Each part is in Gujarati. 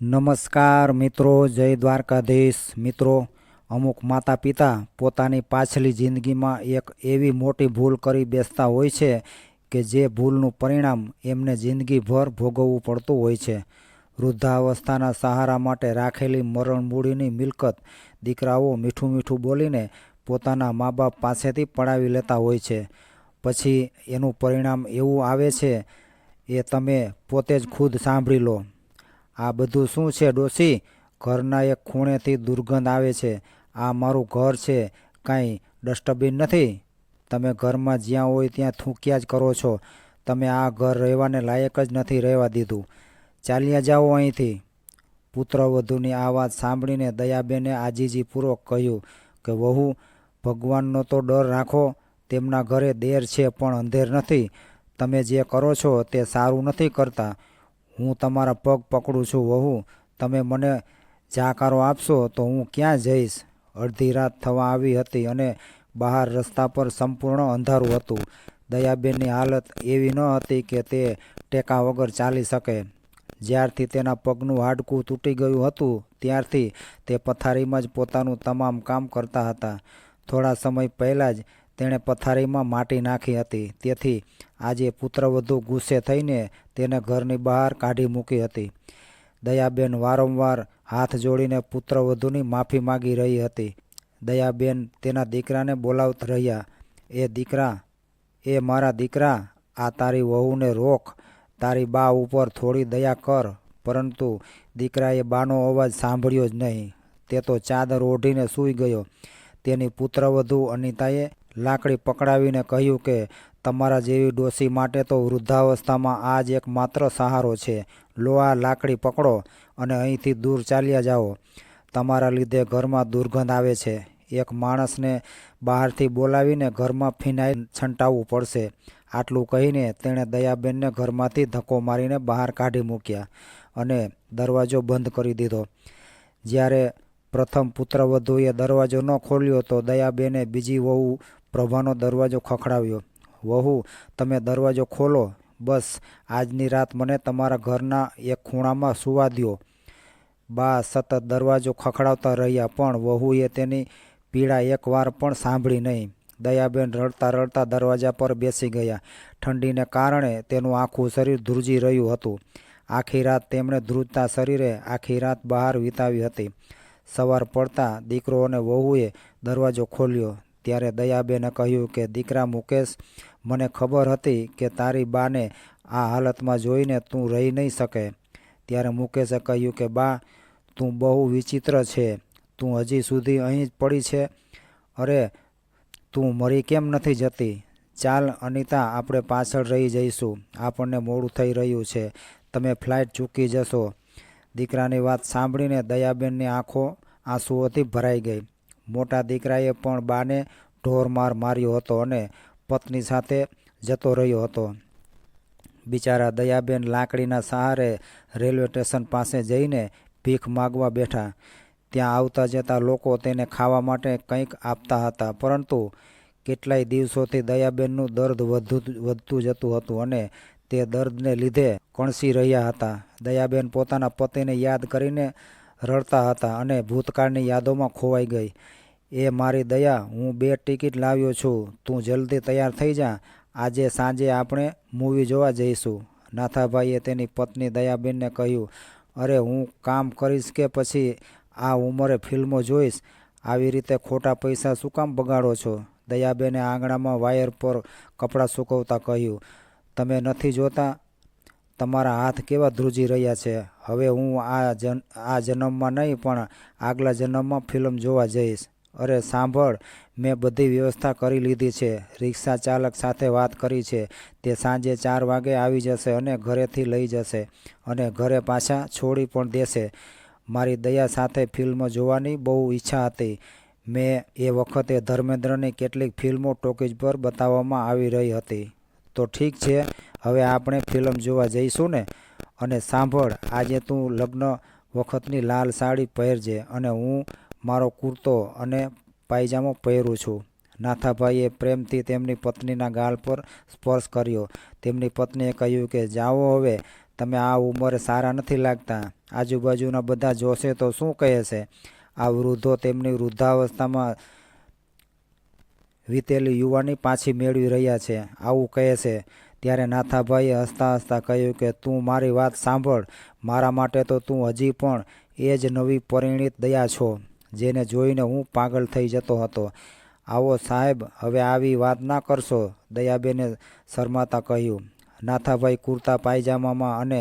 નમસ્કાર મિત્રો, જય દ્વારકાધીશ. મિત્રો, અમુક માતા પિતા પોતાની પાછલી જિંદગીમાં એક એવી મોટી ભૂલ કરી બેસતા હોય છે કે જે ભૂલનું પરિણામ એમને જિંદગીભર ભોગવવું પડતું હોય છે. વૃદ્ધાવસ્થાના સહારા માટે રાખેલી મરણમૂડીની મિલકત દીકરાઓ મીઠું મીઠું બોલીને પોતાના મા બાપ પાસેથી પડાવી લેતા હોય છે. પછી એનું પરિણામ એવું આવે છે, એ તમે પોતે જ ખુદ સાંભળી લો. આ બધું શું છે ડોસી ઘરના એક ખૂણેથી દુર્ગંધ આવે છે. આ મારું ઘર છે. કાંઈ ડસ્ટબિન નથી? તમે ઘરમાં જ્યાં હોય ત્યાં થૂંક્યા જ કરો છો. તમે આ ઘર રહેવાને લાયક જ નથી રહેવા દીધું. ચાલ્યા જાઓ અહીંથી. પુત્રવધૂની આ વાત સાંભળીને દયાબેને આજીજીપૂર્વક કહ્યું કે, વહુ, ભગવાનનો તો ડર રાખો. તેમના ઘરે દેર છે પણ અંધેર નથી. તમે જે કરો છો તે સારું નથી કરતા. હું તમારા પગ પકડું છું વહુ, તમે મને જાકારો આપશો તો હું ક્યાં જઈશ? અડધી રાત થવા આવી હતી અને બહાર રસ્તા પર સંપૂર્ણ અંધારું હતું. દયાબેનની હાલત એવી ન હતી કે તે ટેકા વગર ચાલી શકે. જ્યારથી તેના પગનું હાડકું તૂટી ગયું હતું, ત્યારથી તે પથારીમાં જ પોતાનું તમામ કામ કરતા હતા. થોડા સમય પહેલાં જ તેણે પથારીમાં માટી નાખી હતી. તેથી આજે પુત્રવધુ ગુસ્સે થઈને તેને ઘરની બહાર કાઢી મૂકી હતી. દયાબેન વારંવાર હાથ જોડીને પુત્રવધુની માફી માગી રહી હતી. દયાબેન તેના દીકરાને બોલાવતા રહ્યા. એ દીકરા, એ મારા દીકરા, આ તારી વહુને રોક. તારી બા ઉપર થોડી દયા કર. પરંતુ દીકરાએ બાનો અવાજ સાંભળ્યો જ નહીં. તે તો ચાદર ઓઢીને સૂઈ ગયો. તેની પુત્રવધુ અનિતાએ લાકડી પકડાવીને કહ્યું કે તમારા જેવી ડોસી માટે તો વૃદ્ધાવસ્થામાં આ જ એક માત્ર સહારો છે. લો આ લાકડી પકડો અને અહીંથી દૂર ચાલ્યા જાઓ. તમારા લીધે ઘરમાં દુર્ગંધ આવે છે. એક માણસને બહારથી બોલાવીને ઘરમાં ફિનાઇલ છંટાવવું પડશે. આટલું કહીને તેણે દયાબેનને ઘરમાંથી ધક્કો મારીને બહાર કાઢી મૂક્યા અને દરવાજો બંધ કરી દીધો. જ્યારે પ્રથમ પુત્રવધુએ દરવાજો ન ખોલ્યો તો દયાબેને બીજી વહુ પ્રભાનો દરવાજો ખખડાવ્યો. વહુ, તમે દરવાજો ખોલો. બસ, આજની રાત મને તમારા ઘરના એક ખૂણામાં સુવા દો બા, સતત દરવાજો ખખડાવતા રહ્યા, પણ વહુએ તેની પીડા એકવાર પણ સાંભળી નહીં. દયાબેન રડતા રડતા દરવાજા પર બેસી ગયા. ઠંડીને કારણે તેનું આખું શરીર ધ્રુજી રહ્યું હતું. આખી રાત તેમણે ધ્રુજતા શરીરે આખી રાત બહાર વિતાવી હતી. સવાર પડતા દીકરો અને વહુએ દરવાજો ખોલ્યો. ત્યારે દયાબેને કહ્યું કે, દીકરા મુકેશ, મને ખબર હતી કે તારી બાને આ હાલતમાં જોઈને તું રહી નહીં શકે. ત્યારે મુકેશે કહ્યું કે, બા, તું બહુ વિચિત્ર છે. તું હજી સુધી અહીં જ પડી છે. અરે, તું મરી કેમ નથી જતી? ચાલ અનિતા, આપણે પાછળ રહી જઈશું. આપણને મોડું થઈ રહ્યું છે. તમે ફ્લાઇટ ચૂકી જશો. દીકરાની વાત સાંભળીને દયાબેનની આંખો આંસુઓથી ભરાઈ ગઈ. મોટા દીકરાએ પણ બાને ઢોરમાર માર્યો હતો અને પત્ની સાથે જતો રહ્યો હતો. બિચારા દયાબેન લાકડીના સહારે રેલવે સ્ટેશન પાસે જઈને ભીખ માગવા બેઠા. ત્યાં આવતા જતા લોકો તેને ખાવા માટે કંઈક આપતા હતા, પરંતુ કેટલાય દિવસોથી દયાબેનનું દર્દ વધુ વધતું જતું હતું અને તે દર્દને લીધે કણસી રહ્યા હતા. દયાબેન પોતાના પતિને યાદ કરીને રડતા હતા અને ભૂતકાળની યાદોમાં ખોવાઈ ગઈ. એ મારી દયા, હું બે ટિકિટ લાવ્યો છું. તું જલ્દી તૈયાર થઈ જા. આજે સાંજે આપણે મૂવી જોવા જઈશું. નાથાભાઈએ તેની પત્ની દયાબેનને કહ્યું, અરે, હું કામ કરીશ કે પછી આ ઉંમરે ફિલ્મો જોઈશ? આવી રીતે ખોટા પૈસા શું કામ બગાડો છો? દયાબેને આંગણામાં વાયર પર કપડાં સૂકવતા કહ્યું, તમે નથી જોતા? તમારા હાથ કેવા ધ્રુજી રહ્યા છે? હવે હું આ જન, આ જન્મમાં નહીં, પણ આગલા જન્મમાં ફિલ્મ જોવા જઈશ. અરે સાંભળ, મેં બધી વ્યવસ્થા કરી લીધી છે. રિક્ષા ચાલક સાથે વાત કરી છે. તે સાંજે ચાર વાગે આવી જશે અને ઘરેથી લઈ જશે અને ઘરે પાછા છોડી પણ દેશે. મારી દયા સાથે ફિલ્મ જોવાની બહુ ઈચ્છા હતી. મેં એ વખતે ધર્મેન્દ્રની કેટલીક ફિલ્મો ટોકીજ પર બતાવવામાં આવી રહી હતી. તો ઠીક છે, હવે આપણે ફિલ્મ જોવા જઈશું ને? અને સાંભળ, આજે તું લગ્ન વખતની લાલ સાડી પહેરજે અને હું મારો કુર્તો અને પાયજામો પહેરું છું. નાથાભાઈએ પ્રેમથી તેમની પત્નીના ગાલ પર સ્પર્શ કર્યો. તેમની પત્નીએ કહ્યું કે, જાઓ હવે, તમે આ ઉંમરે સારા નથી લાગતા. આજુબાજુના બધા જોશે તો શું કહે છે? આ વૃદ્ધો તેમની વૃદ્ધાવસ્થામાં વીતેલી યુવાની પાછી મેળવી રહ્યા છે. આવું કહે છે. ત્યારે નાથાભાઈએ હસતા હસતા કહ્યું કે, તું મારી વાત સાંભળ. મારા માટે તો તું હજી પણ એ જ નવી પરિણીત દયા છો. જેને જોઈને હું પાગલ થઈ જતો હતો. આવો સાહેબ, હવે આવી વાત ના કરશો, દયાબેને શરમાતા કહ્યું. નાથાભાઈ કુર્તા પાયજામામાં અને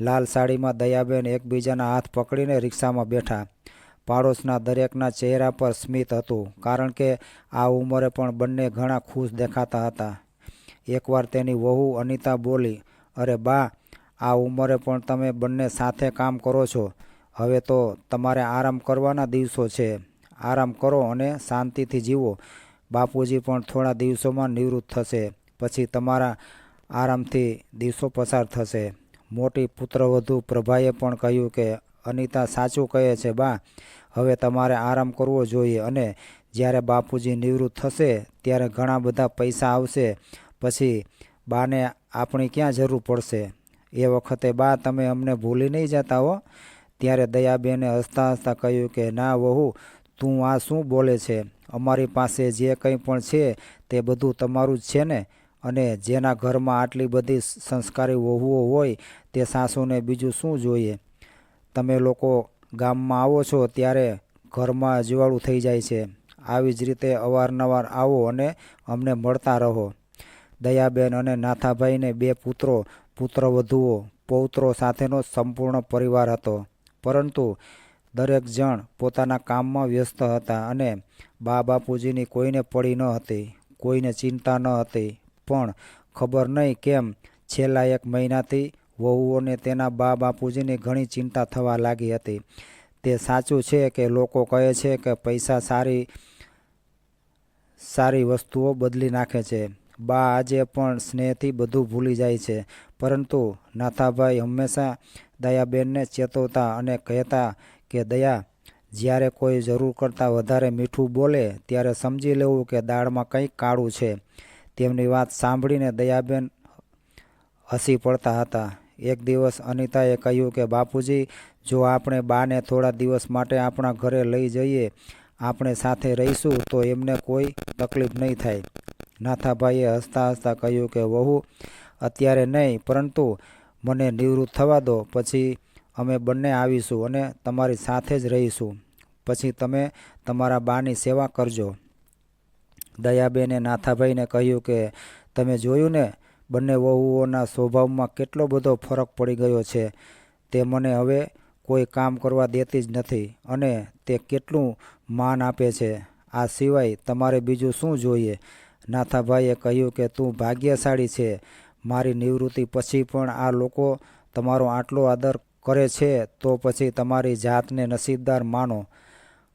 લાલ સાડીમાં દયાબેન એકબીજાના હાથ પકડીને રિક્ષામાં બેઠા. પાડોશના દરેકના ચહેરા પર સ્મિત હતું, કારણ કે આ ઉંમરે પણ બંને ઘણા ખુશ દેખાતા હતા. એકવાર તેની વહુ અનિતા બોલી, અરે બા, આ ઉંમરે પણ તમે બંને સાથે કામ કરો છો. હવે તો તમારે આરામ કરવાના દિવસો છે. આરામ કરો અને શાંતિથી જીવો. બાપુજી પણ થોડા દિવસોમાં નિવૃત્ત થશે. પછી તમારા આરામથી દિવસો પસાર થશે. મોટી પુત્રવધુ પ્રભાએ પણ કહ્યું કે, અનિતા સાચું કહે છે, બા. હવે તમારે આરામ કરવો જોઈએ અને જ્યારે બાપુજી નિવૃત્ત થશે, ત્યારે ઘણા બધા પૈસા આવશે. પછી બાને આપણી ક્યાં જરૂર પડશે? એ વખતે બા, તમે અમને ભૂલી નહીં જતા હો. ત્યારે દયાબેને હસતા હસતા કહ્યું કે, ના વહુ, તું આ શું બોલે છે? અમારી પાસે જે કંઈ પણ છે તે બધું તમારું જ છે ને? અને જેના ઘરમાં આટલી બધી સંસ્કારી વહુઓ હોય તે સાસુને બીજું શું જોઈએ? તમે લોકો ગામમાં આવો છો ત્યારે ઘરમાં અજવાળું થઈ જાય છે. આવી જ રીતે અવારનવાર આવો અને અમને મળતા રહો. દયાબેન અને નાથાભાઈને બે પુત્રો, પુત્રવધુઓ, પૌત્રો સાથેનો સંપૂર્ણ પરિવાર હતો. પરંતુ દરેક જણ પોતાના કામમાં વ્યસ્ત હતા અને બા બાપુજીની કોઈને પડી ન હતી, કોઈને ચિંતા ન હતી. પણ ખબર નહીં કેમ છેલ્લા એક મહિનાથી વહુઓને તેના બા બાપુજીની ઘણી ચિંતા થવા લાગી હતી. તે સાચું છે કે લોકો કહે છે કે પૈસા સારી સારી વસ્તુઓ બદલી નાખે છે. બા આજે પણ સ્નેહથી બધું ભૂલી જાય છે. પરંતુ નાથાભાઈ હંમેશા દયાબેનને ચેતવતા અને કહેતા કે, દયા, જ્યારે કોઈ જરૂર કરતાં વધારે મીઠું બોલે, ત્યારે સમજી લેવું કે દાળમાં કંઈક કાળું છે. તેમની વાત સાંભળીને દયાબેન હસી પડતા હતા. એક દિવસ અનિતાએ કહ્યું કે, બાપુજી, જો આપણે બાને થોડા દિવસ માટે આપણા ઘરે લઈ જઈએ, આપણે સાથે રહીશું, તો એમને કોઈ તકલીફ નહીં થાય. નાથાભાઈએ હસતા હસતા કહ્યું કે, વહુ, અત્યારે નહીં, પરંતુ મને નિવૃત્ત થવા દો, પછી અમે બંને આવીશું અને તમારી સાથે જ રહીશું. પછી તમે તમારા બાની સેવા કરજો. દયાબેને નાથાભાઈને કહ્યું કે, તમે જોયું ને, બંને વહુઓના સ્વભાવમાં કેટલો બધો ફરક પડી ગયો છે. તે મને હવે કોઈ કામ કરવા દેતી જ નથી અને તે કેટલું માન આપે છે. આ સિવાય તમારે બીજું શું જોઈએ? નાથાભાઈએ કહ્યું કે, તું ભાગ્યશાળી છે. મારી નિવૃત્તિ પછી પણ આ લોકો તમારો આટલો આદર કરે છે, તો પછી તમારી જાતને નસીબદાર માનો.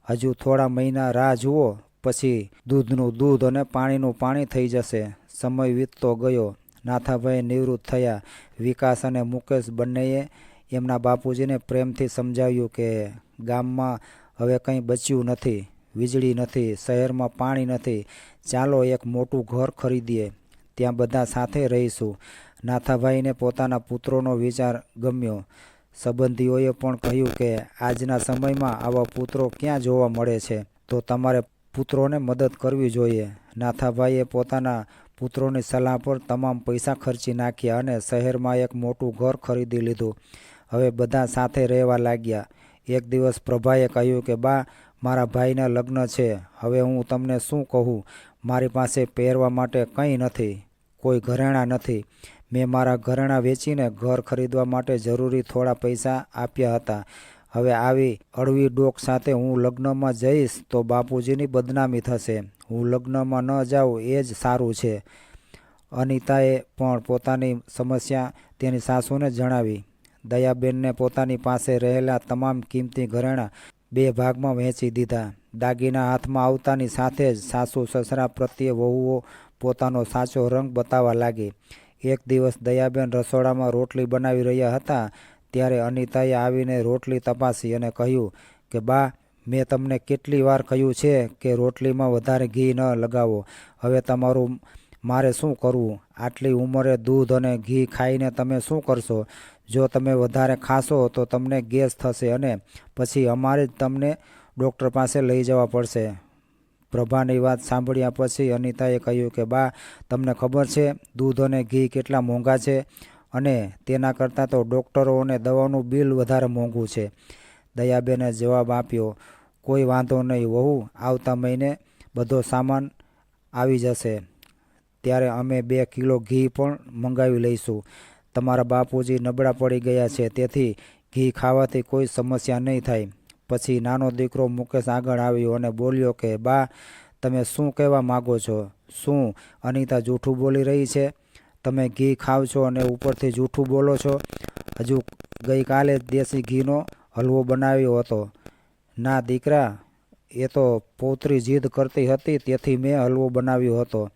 હજુ થોડા મહિના રાહ જુઓ, પછી દૂધનું દૂધ અને પાણીનું પાણી થઈ જશે. સમય વીતતો ગયો. નાથાભાઈ નિવૃત્ત થયા. વિકાસ અને મુકેશ બંનેએ એમના બાપુજીને પ્રેમથી સમજાવ્યું કે, ગામમાં હવે કંઈ બચ્યું નથી. વીજળી નથી, શહેરમાં પાણી નથી. ચાલો એક મોટું ઘર ખરીદીએ. ત્યાં બધા સાથે રહીશું. નાથાભાઈને પોતાના પુત્રોનો વિચાર ગમ્યો. સંબંધીઓએ પણ કહ્યું કે આજના સમયમાં આવા પુત્રો ક્યાં જોવા મળે છે? તો તમારે પુત્રોને મદદ કરવી જોઈએ. નાથાભાઈએ પોતાના પુત્રોની સલાહ પર તમામ પૈસા ખર્ચી નાખ્યા અને શહેરમાં એક મોટું ઘર ખરીદી લીધું. હવે બધા સાથે રહેવા લાગ્યા. એક દિવસ પ્રભાએ કહ્યું કે, બા મારા ભાઈના લગ્ન છે. હવે હું તમને શું કહું? મારી પાસે પહેરવા માટે કંઈ નથી. કોઈ ઘરેણાં નથી. મેં મારા ઘરેણાં વેચીને ઘર ખરીદવા માટે જરૂરી થોડા પૈસા આપ્યા હતા. હવે આવી અળવી ડોક સાથે હું લગ્નમાં જઈશ તો બાપુજીની બદનામી થશે. હું લગ્નમાં ન જાઉં એ જ સારું છે. અનિતાએ પણ પોતાની સમસ્યા તેની સાસુને જણાવી. દયાબેનને પોતાની પાસે રહેલા તમામ કિંમતી ઘરેણાં બે ભાગમાં વહેંચી દીધા. દાગીના હાથમાં આવતાની સાથે જ સાસુ સસરા પ્રત્યે વહુઓ પોતાનો સાચો રંગ બતાવવા લાગી. એક દિવસ દયાબેન રસોડામાં રોટલી બનાવી રહ્યા હતા, ત્યારે અનિતાએ આવીને રોટલી તપાસી અને કહ્યું કે, બા, મેં તમને કેટલી વાર કહ્યું છે કે રોટલીમાં વધારે ઘી ન લગાવો. હવે તમારું, મારે શું કરવું? આટલી ઉંમરે દૂધ અને ઘી ખાઈને તમે શું કરશો? જો તમે વધારે ખાશો તો તમને ગેસ થશે અને પછી અમારે જ તમને ડૉક્ટર પાસે લઈ જવા પડશે. પ્રભાની વાત સાંભળ્યા પછી અનિતાએ કહ્યું કે, બા, તમને ખબર છે, દૂધ અને ઘી કેટલા મોંઘા છે અને તેના કરતાં તો ડૉક્ટરો અને દવાનું બિલ વધારે મોંઘું છે. દયાબેને જવાબ આપ્યો, કોઈ વાંધો નહીં વહુ, આવતા મહિને બધો સામાન આવી જશે. ત્યારે અમે બે કિલો ઘી પણ મંગાવી લઈશું. તમારા બાપુજી નબળા પડી ગયા છે, તેથી ઘી ખાવાથી કોઈ સમસ્યા નહીં થાય. પછી નાનો દીકરો મુકેશ આગળ આવ્યો અને બોલ્યો કે, બા, તમે શું કહેવા માગો છો? શું અનિતા જૂઠું બોલી રહી છે? તમે ઘી ખાવ છો અને ઉપરથી જૂઠું બોલો છો? હજુ ગઈકાલે દેશી ઘીનો હલવો બનાવ્યો હતો. ના દીકરા, એ તો પૌત્રી જીદ કરતી હતી, તેથી મેં હલવો બનાવ્યો હતો.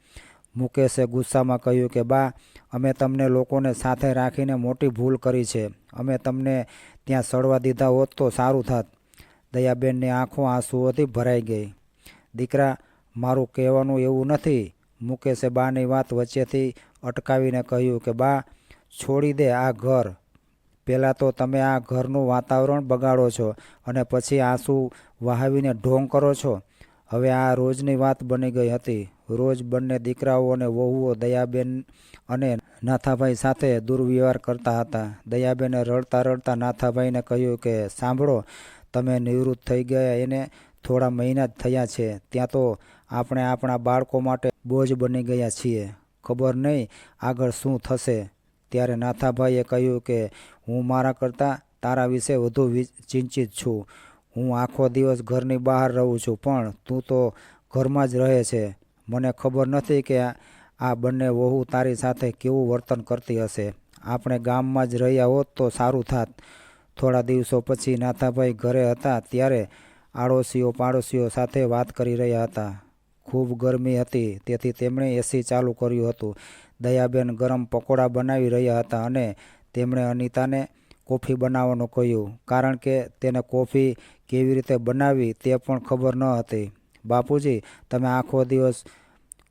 મુકેશે ગુસ્સામાં કહ્યું કે, બા અમે તમને લોકોને સાથે રાખીને મોટી ભૂલ કરી છે. અમે તમને ત્યાં સડવા દીધા હોત તો સારું થાત. દયાબેનની આંખો આંસુઓથી ભરાઈ ગઈ. દીકરા, મારું કહેવાનું એવું નથી. મુકેશે બાની વાત વચ્ચેથી અટકાવીને કહ્યું કે, બા, છોડી દે આ ઘર. પહેલાં તો તમે આ ઘરનું વાતાવરણ બગાડો છો અને પછી આંસુ વહાવીને ઢોંગ કરો છો. હવે આ રોજની વાત બની ગઈ હતી. રોજ બંને દીકરાઓ અને વહુઓ દયાબેન અને નાથાભાઈ સાથે દુર્વ્યવહાર કરતા હતા. દયાબેને રડતા રડતા નાથાભાઈને કહ્યું કે, સાંભળો, તમે નિવૃત્ત થઈ ગયા એને થોડા મહિના જ થયા છે. ત્યાં તો આપણે આપણા બાળકો માટે બોજ બની ગયા છીએ. ખબર નહીં આગળ શું થશે. ત્યારે નાથાભાઈએ કહ્યું કે, હું મારા કરતાં તારા વિશે વધુ ચિંતિત છું. હું આખો દિવસ ઘરની બહાર રહું છું, પણ તું તો ઘરમાં જ રહે છે. મને ખબર નથી કે આ બંને વહુ તારી સાથે કેવું વર્તન કરતી હશે. આપણે ગામમાં જ રહ્યા હોત તો સારું થાત. થોડા દિવસો પછી નાથાભાઈ ઘરે હતા ત્યારે આડોશીઓ પાડોશીઓ સાથે વાત કરી રહ્યા હતા. ખૂબ ગરમી હતી, તેથી તેમણે એસી ચાલુ કર્યું હતું. દયાબેન ગરમ પકોડા બનાવી રહ્યા હતા અને તેમણે અનિતાને કોફી બનાવવાનું કહ્યું. કારણ કે તેને કોફી કેવી રીતે બનાવવી તે પણ ખબર ન હતી. બાપુજી, તમે આખો દિવસ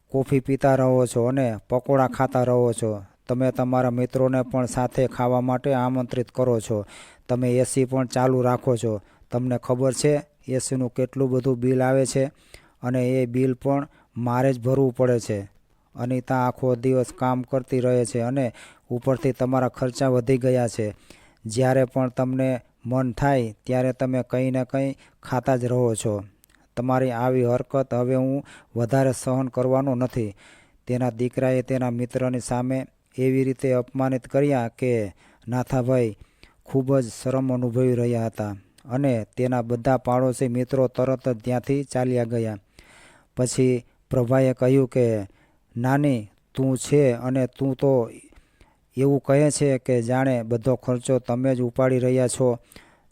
કોફી પીતા રહો છો અને પકોડા ખાતા રહો છો. તમે તમારા મિત્રોને પણ સાથે ખાવા માટે આમંત્રિત કરો છો. તમે એસી પણ ચાલુ રાખો છો. તમને ખબર છે, એસીનું કેટલું બધું બિલ આવે છે અને એ બિલ પણ મારે જ ભરવું પડે છે. અનિતા આખો દિવસ કામ કરતી રહે છે અને ઉપરથી તમારા ખર્ચા વધી ગયા છે. જ્યારે પણ તમને મન થાય, ત્યારે તમે કંઈ ને કંઈ ખાતા જ રહો છો. તમારી આવી હરકત હવે હું વધારે સહન કરવાનો નથી. તેના દીકરાએ તેના મિત્રની સામે એવી રીતે અપમાનિત કર્યા કે, નાથાભાઈ, ખૂબ જ શરમ અનુભવી રહ્યા હતા અને તેના બધા પાડોશી મિત્રો તરત જ ત્યાંથી ચાલ્યા ગયા. પછી પ્રભાએ કહ્યું કે, નાની, તું છે અને તું તો એવું કહે છે કે જાણે બધો ખર્ચો તમે જ ઉપાડી રહ્યા છો.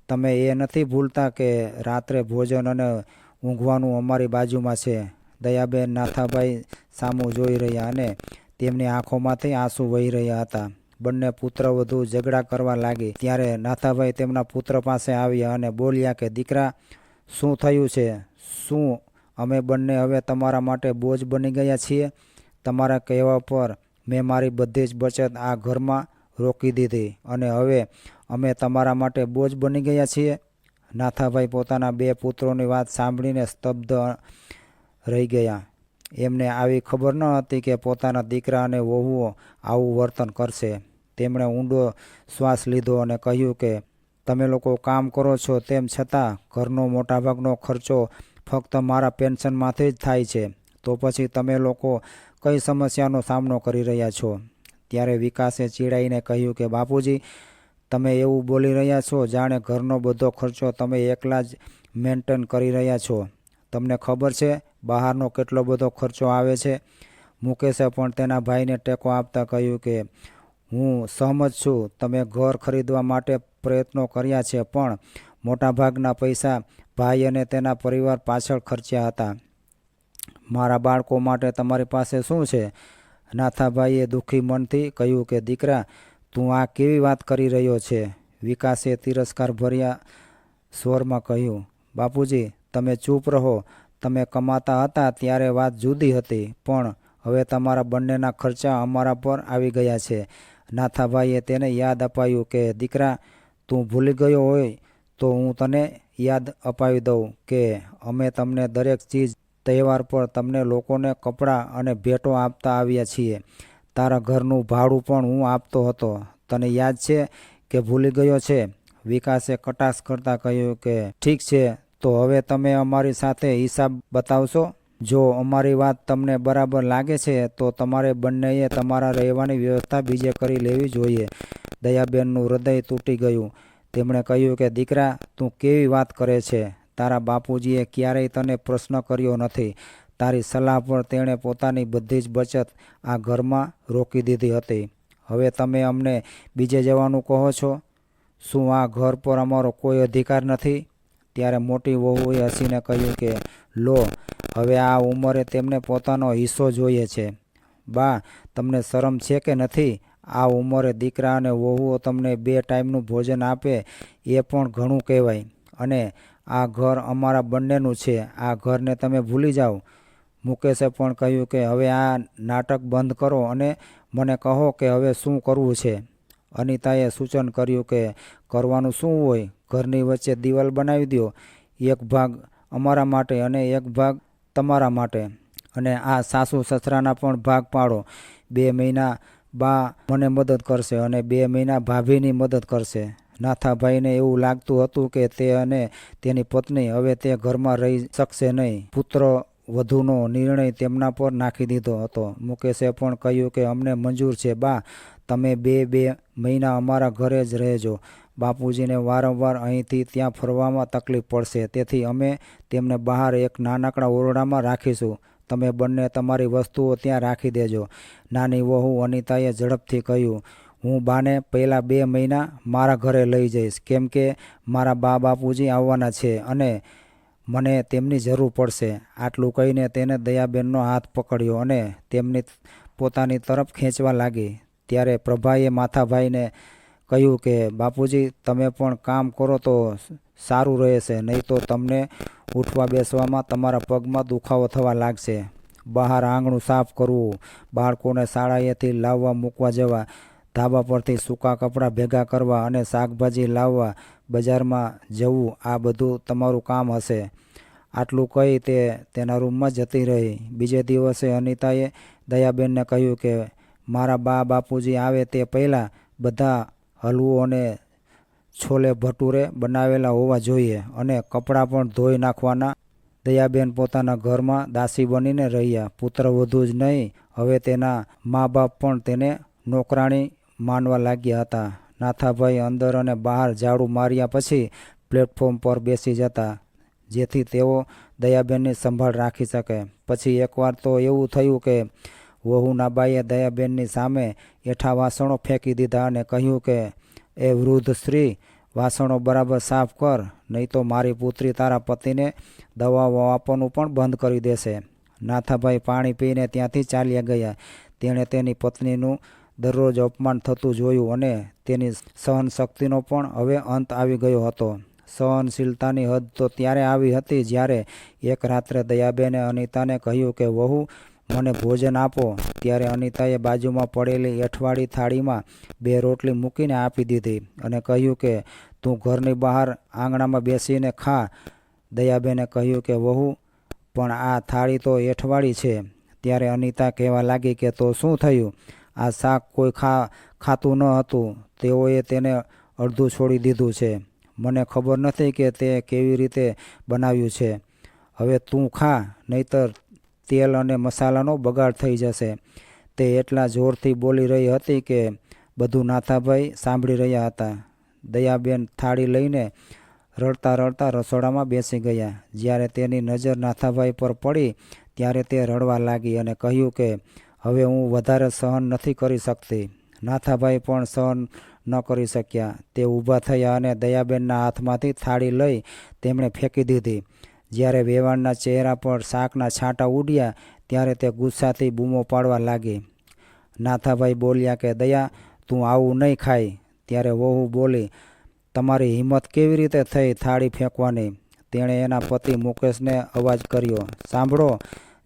તમે એ નથી ભૂલતા કે રાત્રે ભોજન અને ઊંઘવાનું અમારી બાજુમાં છે. દયાબેન, નાથાભાઈ સામું જોઈ રહ્યા અને તેમની આંખોમાંથી આંસુ વહી રહ્યા હતા. બંને પુત્ર વધુ ઝઘડા કરવા લાગી. ત્યારે નાથાભાઈ તેમના પુત્ર પાસે આવ્યા અને બોલ્યા કે, દીકરા, શું થયું છે? શું અમે બંને હવે તમારા માટે બોજ બની ગયા છીએ? તમારા કહેવા પર મેં મારી બધી જ બચત આ ઘરમાં રોકી દીધી અને હવે અમે તમારા માટે બોજ બની ગયા છીએ? નાથાભાઈ પોતાના બે પુત્રોની વાત સાંભળીને સ્તબ્ધ રહી ગયા. એમને આવી ખબર ન હતી કે પોતાના દીકરા અને વહુઓ આવું વર્તન કરશે. તેમણે ઊંડો શ્વાસ લીધો અને કહ્યું કે, તમે લોકો કામ કરો છો તેમ છતાં ઘરનો મોટાભાગનો ખર્ચો ફક્ત મારા પેન્શનમાંથી જ થાય છે. તો પછી તમે લોકો કઈ સમસ્યાનો સામનો કરી રહ્યા છો? ત્યારે વિકાસે ચીડાઈને કહ્યું કે, બાપુજી તમે એવું બોલી રહ્યા છો, જાણે ઘરનો બધો ખર્ચો તમે એકલા જ મેન્ટેન કરી રહ્યા છો. તમને ખબર છે, બહારનો કેટલો બધો ખર્ચો આવે છે? મુકેશે પણ તેના ભાઈને ટેકો આપતા કહ્યું કે, હું સહમત છું, તમે ઘર ખરીદવા માટે પ્રયત્નો કર્યા છે, પણ મોટાભાગના પૈસા ભાઈ અને તેના પરિવાર પાછળ ખર્ચ્યા હતા. મારા બાળકો માટે તમારી પાસે શું છે? નાથાભાઈએ દુઃખી મનથી કહ્યું કે, દીકરા તું આ કેવી વાત કરી રહ્યો છે? વિકાસે તિરસ્કાર ભર્યા સ્વરમાં કહ્યું, બાપુજી, તમે ચૂપ રહો. તમે કમાતા હતા ત્યારે વાત જુદી હતી, પણ હવે તમારા બંનેના ખર્ચા અમારા પર આવી ગયા છે. નાથાભાઈએ તેને યાદ અપાયું કે, દીકરા, તું ભૂલી ગયો હોય તો હું તને યાદ અપાવી દઉં કે અમે તમને દરેક ચીજ તહેવાર પર તમને લોકોને કપડાં અને ભેટો આપતા આવ્યા છીએ. તારા ઘરનું ભાડું પણ હું આપતો હતો. તને યાદ છે કે ભૂલી ગયો છે? વિકાસે કટાક્ષ કરતાં કહ્યું કે, ઠીક છે, તો હવે તમે અમારી સાથે હિસાબ બતાવશો? જો અમારી વાત તમને બરાબર લાગે છે, તો તમારે બંનેએ તમારા રહેવાની વ્યવસ્થા બીજે કરી લેવી જોઈએ. દયાબેનનું હૃદય તૂટી ગયું. તેમણે કહ્યું કે, દીકરા, તું કેવી વાત કરે છે? તારા બાપુજીએ ક્યારેય તને પ્રશ્ન કર્યો નથી. તારી સલાહ પર તેણે પોતાની બધી જ બચત આ ઘરમાં રોકી દીધી હતી. હવે તમે અમને બીજે જવાનું કહો છો? શું આ ઘર પર અમારો કોઈ અધિકાર નથી? ત્યારે મોટી વહુએ હસીને કહ્યું કે, લો, હવે આ ઉંમરે તેમને પોતાનો હિસ્સો જોઈએ છે. બા, તમને શરમ છે કે નથી? આ ઉંમરે દીકરા અને વહુઓ તમને બે ટાઈમનું ભોજન આપે એ પણ ઘણું કહેવાય. અને આ ઘર અમારા બંનેનું છે. આ ઘરને તમે ભૂલી જાઓ. મુકેશે પણ કહ્યું કે, હવે આ નાટક બંધ કરો અને મને કહો કે હવે શું કરવું છે. અનિતાએ સૂચન કર્યું કે, કરવાનું શું હોય? ઘરની વચ્ચે દિવાલ બનાવી દો એક ભાગ અમારા માટે અને એક ભાગ તમારા માટે. અને આ સાસુ સસરાના પણ ભાગ પાડો. બે મહિના બા મને મદદ કરશે અને બે મહિના ભાભીની મદદ કરશે. નાથાભાઈને એવું લાગતું હતું કે તે અને તેની પત્ની હવે તે ઘરમાં રહી શકશે નહીં. પુત્ર વધુનો નિર્ણય તેમના પર નાખી દીધો હતો. મુકેશે પણ કહ્યું કે, અમને મંજૂર છે, બા. તમે બે બે મહિના અમારા ઘરે જ રહેજો. બાપુજીને વારંવાર અહીંથી ત્યાં ફરવામાં તકલીફ પડશે. તેથી અમે તેમને બહાર એક નાનકડા ઓરડામાં રાખીશું. તમે બંને તમારી વસ્તુઓ ત્યાં રાખી દેજો. નાની વહુ અનિતાએ ઝડપથી કહ્યું, હું બાને પહેલાં બે મહિના મારા ઘરે લઈ જઈશ. કેમ કે મારા બા બાપુજી આવવાના છે અને મને તેમની જરૂર પડશે. આટલું કહીને તેને દયાબેનનો હાથ પકડ્યો અને તેમની પોતાની તરફ ખેંચવા લાગી. ત્યારે પ્રભાએ માથાભાઈને કહ્યું કે, બાપુજી, તમે પણ કામ કરો તો સારું રહેશે, નહીં તો તમને ઉઠવા બેસવામાં તમારા પગમાં દુખાવો થવા લાગશે. બહાર આંગણું સાફ કરવું, બાળકોને શાળાએથી લાવવા મૂકવા જવા ધાબા પરથી સૂકા કપડાં ભેગા કરવા અને શાકભાજી લાવવા બજારમાં જવું, આ બધું તમારું કામ હશે. આટલું કહી તે તેના રૂમમાં જતી રહી. બીજે દિવસે અનિતાએ દયાબેનને કહ્યું કે, મારા બા બાપુજી આવે તે પહેલાં બધા હલવો અને છોલે ભટુરે બનાવેલા હોવા જોઈએ અને કપડાં પણ ધોઈ નાખવાના. દયાબેન પોતાના ઘરમાં દાસી બનીને રહ્યા. પુત્ર વધુ જ નહીં, હવે તેના મા બાપ પણ તેને નોકરાણી માનવા લાગ્યા હતા. નાથાભાઈ અંદર અને બહાર ઝાડુ માર્યા પછી પ્લેટફોર્મ પર બેસી જતા, જેથી તેઓ દયાબેનની સંભાળ રાખી શકે. પછી એકવાર તો એવું થયું કે વહુના બાઈએ દયાબેનની સામે એઠા વાસણો ફેંકી દીધા અને કહ્યું કે, એ વૃદ્ધ સ્ત્રી, વાસણો બરાબર સાફ કર, નહીં તો મારી પુત્રી તારા પતિને દવાઓ આપવાનું પણ બંધ કરી દેશે. નાથાભાઈ પાણી પીને ત્યાંથી ચાલ્યા ગયા. તેણે તેની પત્નીનું દરરોજ અપમાન થતું જોયું અને તેની સહનશક્તિનો પણ હવે અંત આવી ગયો હતો. સહનશીલતાની હદ તો ત્યારે આવી હતી જ્યારે એક રાત્રે દયાબેને અનિતાને કહ્યું કે, વહુ, મને ભોજન આપો. ત્યારે અનિતાએ બાજુમાં પડેલી અઠવાડી થાળીમાં બે રોટલી મૂકીને આપી દીધી અને કહ્યું કે, તું ઘરની બહાર આંગણામાં બેસીને ખા. દયાબેને કહ્યું કે, વહુ, પણ આ થાળી તો એઠવાડી છે. ત્યારે અનિતા કહેવા લાગી કે, તો શું થયું? આ શાક કોઈ ખા, ખાતું ન હતું. તેઓએ તેને અડધું છોડી દીધું છે. મને ખબર નથી કે તે કેવી રીતે બનાવ્યું છે. હવે તું ખા, નહીતર તેલ અને મસાલાનો બગાડ થઈ જશે. તે એટલા જોરથી બોલી રહી હતી કે બધું નાથાભાઈ સાંભળી રહ્યા હતા. દયાબેન થાળી લઈને રડતા રડતા રસોડામાં બેસી ગયા. જ્યારે તેની નજર નાથાભાઈ પર પડી, ત્યારે તે રડવા લાગી અને કહ્યું કે હવે હું વધારે સહન નથી કરી શકતી. નાથાભાઈ પણ સહન ન કરી શક્યા. તે ઊભા થયા અને દયાબેનના હાથમાંથી થાળી લઈ તેમણે ફેંકી દીધી. જ્યારે વેવાણના ચહેરા પર શાકના છાંટા ઉડ્યા, ત્યારે તે ગુસ્સાથી બૂમો પાડવા લાગી. નાથાભાઈ બોલ્યા કે, દયા, તું આવું નહીં ખાય. ત્યારે વહુ બોલી, તમારી હિંમત કેવી રીતે થઈ થાળી ફેંકવાની? તેણે એના પતિ મુકેશને અવાજ કર્યો, સાંભળો,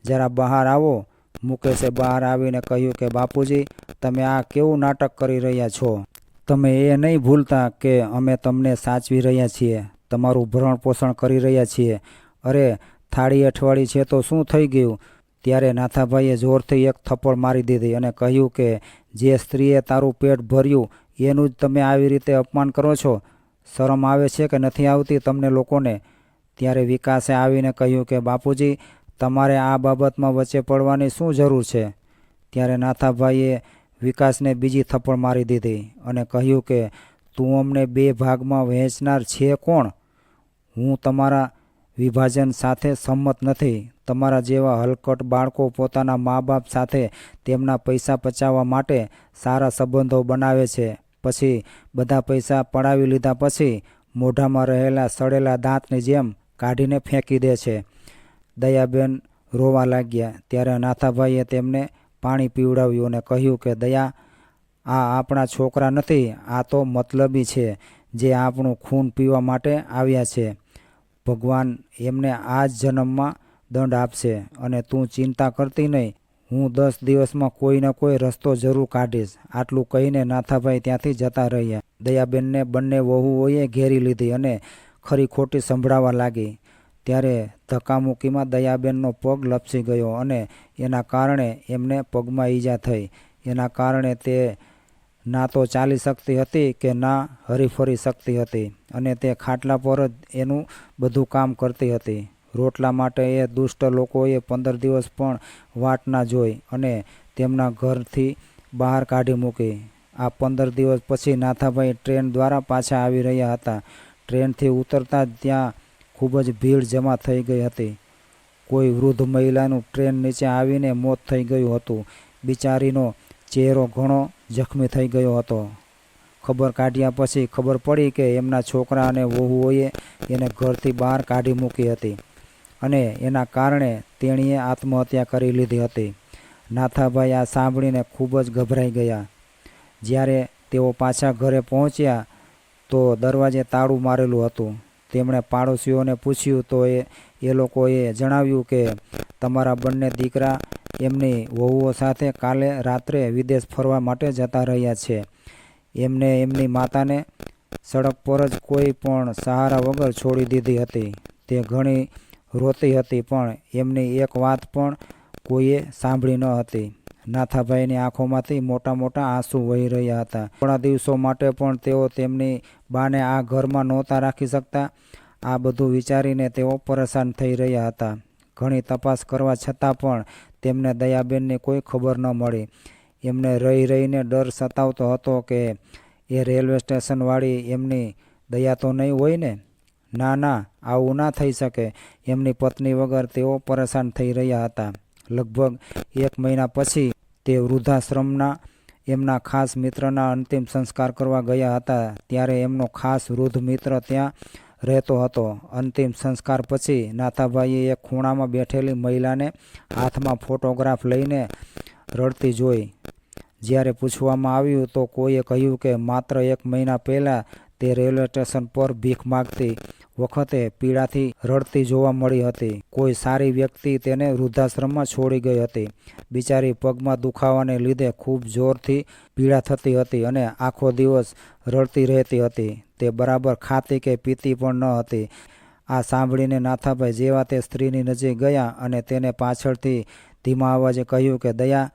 જરા બહાર આવો. મુકેશે બહાર આવીને કહ્યું કે, બાપુજી, તમે આ કેવું નાટક કરી રહ્યા છો? તમે એ નહીં ભૂલતા કે અમે તમને સાચવી રહ્યા છીએ, તમારું ભરણ પોષણ કરી રહ્યા છીએ. અરે, થાળી અઠવાડી છે તો શું થઈ ગયું? ત્યારે નાથાભાઈએ જોરથી એક થપ્પડ મારી દીધી અને કહ્યું કે, જે સ્ત્રીએ તારું પેટ ભર્યું, એનું જ તમે આવી રીતે અપમાન કરો છો? શરમ આવે છે કે નથી આવતી તમને લોકોને? ત્યારે વિકાસે આવીને કહ્યું કે, બાપુજી તમારે આ બાબતમાં વચ્ચે પડવાની શું જરૂર છે? ત્યારે નાથાભાઈએ વિકાસને બીજી થપ્પડ મારી દીધી અને કહ્યું કે, તું અમને બે ભાગમાં વહેંચનાર છે કોણ? હું તમારા વિભાજન સાથે સંમત નથી. તમારા જેવા હલકટ બાળકો પોતાના મા બાપ સાથે તેમના પૈસા પચાવવા માટે સારા સંબંધો બનાવે છે. પછી બધા પૈસા પડાવી લીધા પછી મોઢામાં રહેલા સડેલા દાંતની જેમ કાઢીને ફેંકી દે છે. દયાબેન રોવા લાગ્યા. ત્યારે નાથાભાઈએ તેમને પાણી પીવડાવ્યું અને કહ્યું કે, દયા, આ આપણા છોકરા નથી, આ તો મતલબી છે જે આપણું ખૂન પીવા માટે આવ્યા છે. ભગવાન એમને આ જ જન્મમાં દંડ આપશે અને તું ચિંતા કરતી નહીં. હું દસ દિવસમાં કોઈને કોઈ રસ્તો જરૂર કાઢીશ. આટલું કહીને નાથાભાઈ ત્યાંથી જતા રહ્યા. દયાબેનને બંને વહુઓએ ઘેરી લીધી અને ખરી ખોટી સંભળાવા લાગી. ત્યારે ધક્કામુક્કીમાં દયાબેનનો પગ લપસી ગયો અને એના કારણે એમને પગમાં ઈજા થઈ. એના કારણે તે ના તો ચાલી શકતી હતી કે ના હરીફરી શકતી હતી અને તે ખાટલા પર જ એનું બધું કામ કરતી હતી. રોટલા માટે એ દુષ્ટ લોકોએ પંદર દિવસ પણ વાટ ના જોઈ અને તેમના ઘરથી બહાર કાઢી મૂકી. આ પંદર દિવસ પછી નાથાભાઈ ટ્રેન દ્વારા પાછા આવી રહ્યા હતા. ટ્રેનથી ઉતરતા જ ત્યાં ખૂબ જ ભીડ જમા થઈ ગઈ હતી. કોઈ વૃદ્ધ મહિલાનું ટ્રેન નીચે આવીને મોત થઈ ગયું હતું. બિચારીનો ચહેરો ઘણો જખમી થઈ ગયો હતો. ખબર કાઢ્યા પછી ખબર પડી કે એમના છોકરા અને વહુઓએ એને ઘરથી બહાર કાઢી મૂકી હતી અને એના કારણે તેણીએ આત્મહત્યા કરી લીધી હતી. નાથાભાઈ આ સાંભળીને ખૂબ જ ગભરાઈ ગયા. જ્યારે તેઓ પાછા ઘરે પહોંચ્યા તો દરવાજે તાળું મારેલું હતું. તેમણે પાડોશીઓને પૂછ્યું તો એ એ લોકોએ જણાવ્યું કે, તમારા બંને દીકરા એમની વહુઓ સાથે કાલે રાત્રે વિદેશ ફરવા માટે જતા રહ્યા છે. એમને એમની માતાને સડક પર જ કોઈ પણ સહારા વગર છોડી દીધી હતી. તે ઘણી રોતી હતી, પણ એમની એક વાત પણ કોઈએ સાંભળી ન હતી. નાથાભાઈની આંખોમાંથી મોટા મોટા આંસુ વહી રહ્યા હતા. થોડા દિવસો માટે પણ તેઓ તેમની બાને આ ઘરમાં નહોતા રાખી શકતા. આ બધું વિચારીને તેઓ પરેશાન થઈ રહ્યા હતા. ઘણી તપાસ કરવા છતાં પણ તેમને દયાબેનની કોઈ ખબર ન મળી. એમને રહી રહીને ડર સતાવતો હતો કે એ રેલવે સ્ટેશનવાળી એમની દયા તો નહીં હોય ને? ના ના, આવું ના થઈ શકે. એમની પત્ની વગર તેઓ પરેશાન થઈ રહ્યા હતા. લગભગ એક મહિના પછી તે વૃદ્ધાશ્રમના એમના ખાસ મિત્રના અંતિમ સંસ્કાર કરવા ગયા હતા, ત્યારે એમનો ખાસ વૃદ્ધ મિત્ર ત્યાં રહેતો હતો. અંતિમ સંસ્કાર પછી નાથાભાઈએ એક ખૂણામાં બેઠેલી મહિલાને હાથમાં ફોટોગ્રાફ લઈને રડતી જોઈ. જ્યારે પૂછવામાં આવ્યું તો કોઈએ કહ્યું કે માત્ર એક મહિના પહેલાં તે રેલવે સ્ટેશન પર ભીખ માગતી વખતે પીડાથી રડતી જોવા મળી હતી. કોઈ સારી વ્યક્તિ તેને વૃદ્ધાશ્રમમાં છોડી ગઈ હતી. બિચારી પગમાં દુખાવાને લીધે ખૂબ જોરથી પીડા થતી હતી અને આખો દિવસ રડતી રહેતી હતી. તે બરાબર ખાતી કે પીતી પણ ન હતી. આ સાંભળીને નાથાભાઈ જેવા તે સ્ત્રીની નજીક ગયા અને તેને પાછળથી ધીમા અવાજે કહ્યું કે, દયા,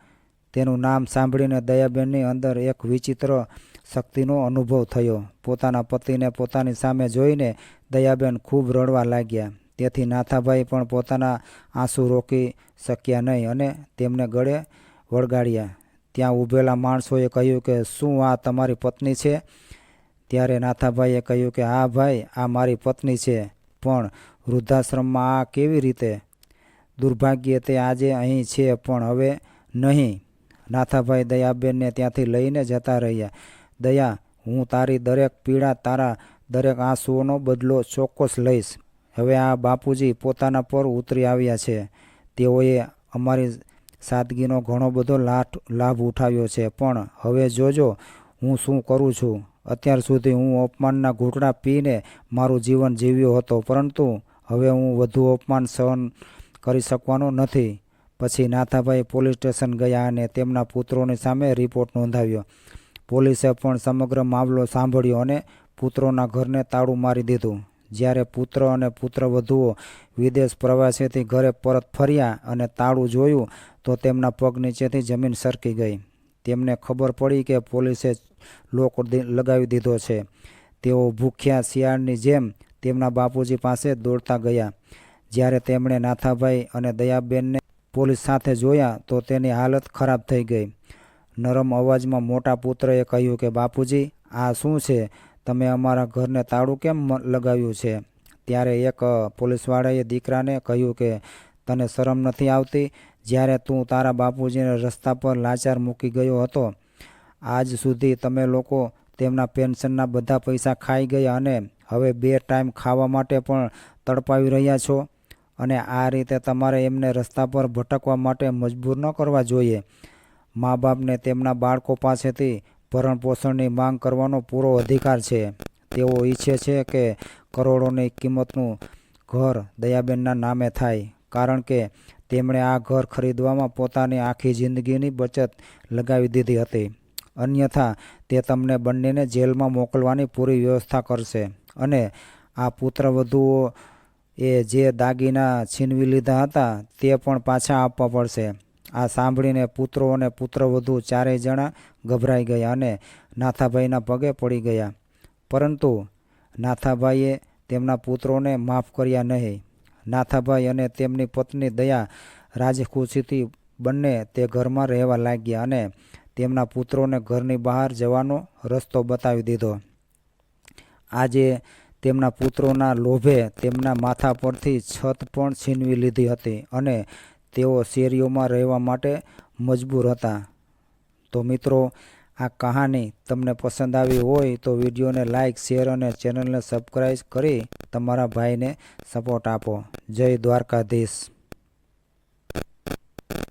તેનું નામ સાંભળીને દયાબેનની અંદર એક વિચિત્ર શક્તિનો અનુભવ થયો. પોતાના પતિને પોતાની સામે જોઈને દયાબેન ખૂબ રડવા લાગ્યા. તેથી નાથાભાઈ પણ પોતાના આંસુ રોકી શક્યા નહીં અને તેમને ગળે વળગાડ્યા. ત્યાં ઊભેલા માણસોએ કહ્યું કે, શું આ તમારી પત્ની છે? ત્યારે નાથાભાઈએ કહ્યું કે, હા ભાઈ, આ મારી પત્ની છે. પણ વૃદ્ધાશ્રમમાં આ કેવી રીતે? દુર્ભાગ્યે તે આજે અહીં છે, પણ હવે નહીં. નાથાભાઈ દયાબેનને ત્યાંથી લઈને જતા રહ્યા. દયા, હું તારી દરેક પીડા, તારા દરેક આંસુઓનો બદલો ચોક્કસ લઈશ. હવે આ બાપુજી પોતાના પર ઉતરી આવ્યા છે. તેઓએ અમારી સાદગીનો ઘણો બધો લાભ લાભ ઉઠાવ્યો છે. પણ હવે જોજો, હું શું કરું છું? અત્યાર સુધી હું અપમાનના ઘૂંટડા પીને મારું જીવન જીવ્યો હતો, પરંતુ હવે હું વધુ અપમાન સહન કરી શકવાનો નથી. પછી નાથાભાઈ પોલીસ સ્ટેશન ગયા અને તેમના પુત્રોની સામે રિપોર્ટ નોંધાવ્યો. પોલીસે પણ સમગ્ર મામલો સાંભળ્યો અને પુત્રોના ઘરને તાળું મારી દીધું. જ્યારે પુત્ર અને પુત્રવધુઓ વિદેશ પ્રવાસેથી ઘરે પરત ફર્યા અને તાળું જોયું, તો તેમના પગ નીચેથી જમીન સરકી ગઈ. તેમને ખબર પડી કે પોલીસે લોક લગાવી દીધો છે. તેઓ ભૂખ્યા શિયાળની જેમ તેમના બાપુજી પાસે દોડતા ગયા. જ્યારે તેમણે નાથાભાઈ અને દયાબેનને પોલીસ સાથે જોયા, તો તેની હાલત ખરાબ થઈ ગઈ. નરમ અવાજમાં મોટા પુત્રએ કહ્યું કે, બાપુજી, આ શું છે? તમે અમારા ઘરને તાળું કેમ લગાવ્યું છે? ત્યારે એક પોલીસવાળાએ દીકરાને કહ્યું કે, તને શરમ નથી આવતી? જ્યારે તું તારા બાપુજીને રસ્તા પર લાચાર મૂકી ગયો હતો, આજ સુધી તમે લોકો તેમના પેન્શનના બધા પૈસા ખાઈ ગયા અને હવે બે ટાઈમ ખાવા માટે પણ તડપાવી રહ્યા છો અને આ રીતે તમારે એમને રસ્તા પર ભટકવા માટે મજબૂર ન કરવા જોઈએ. મા બાપને તેમના બાળકો પાસેથી ભરણપોષણની માંગ કરવાનો પૂરો અધિકાર છે. તેઓ ઈચ્છે છે કે કરોડોની કિંમતનું ઘર દયાબેનના નામે થાય, કારણ કે તેમણે આ ઘર ખરીદવામાં પોતાની આખી જિંદગીની બચત લગાવી દીધી હતી. અન્યથા, તે તમને બંનેને જેલમાં મોકલવાની પૂરી વ્યવસ્થા કરશે. અને આ પુત્રવધુઓ એ જે દાગીના છીનવી લીધા હતા, તે પણ પાછા આપવા પડશે. આ સાંભળીને પુત્રો અને પુત્રવધુ ચારેય જણા ગભરાઈ ગયા અને નાથાભાઈના પગે પડી ગયા. પરંતુ નાથાભાઈએ તેમના પુત્રોને માફ કર્યા નહીં. નાથાભાઈ અને તેમની પત્ની દયા રાજખુશીથી બંને તે ઘરમાં રહેવા લાગ્યા અને તેમના પુત્રોને ઘરની બહાર જવાનો રસ્તો બતાવી દીધો. આજે તેમના પુત્રોના લોભે તેમના માથા પરથી છત પણ છીનવી લીધી હતી અને તેઓ શેરીઓમાં રહેવા માટે મજબૂર હતા. તો મિત્રો, આ કહાની તમને પસંદ આવી હોય તો વિડીયોને લાઇક શેર અને ચેનલને સબસ્ક્રાઈબ કરી તમારા ભાઈને સપોર્ટ આપો. જય દ્વારકાધીશ.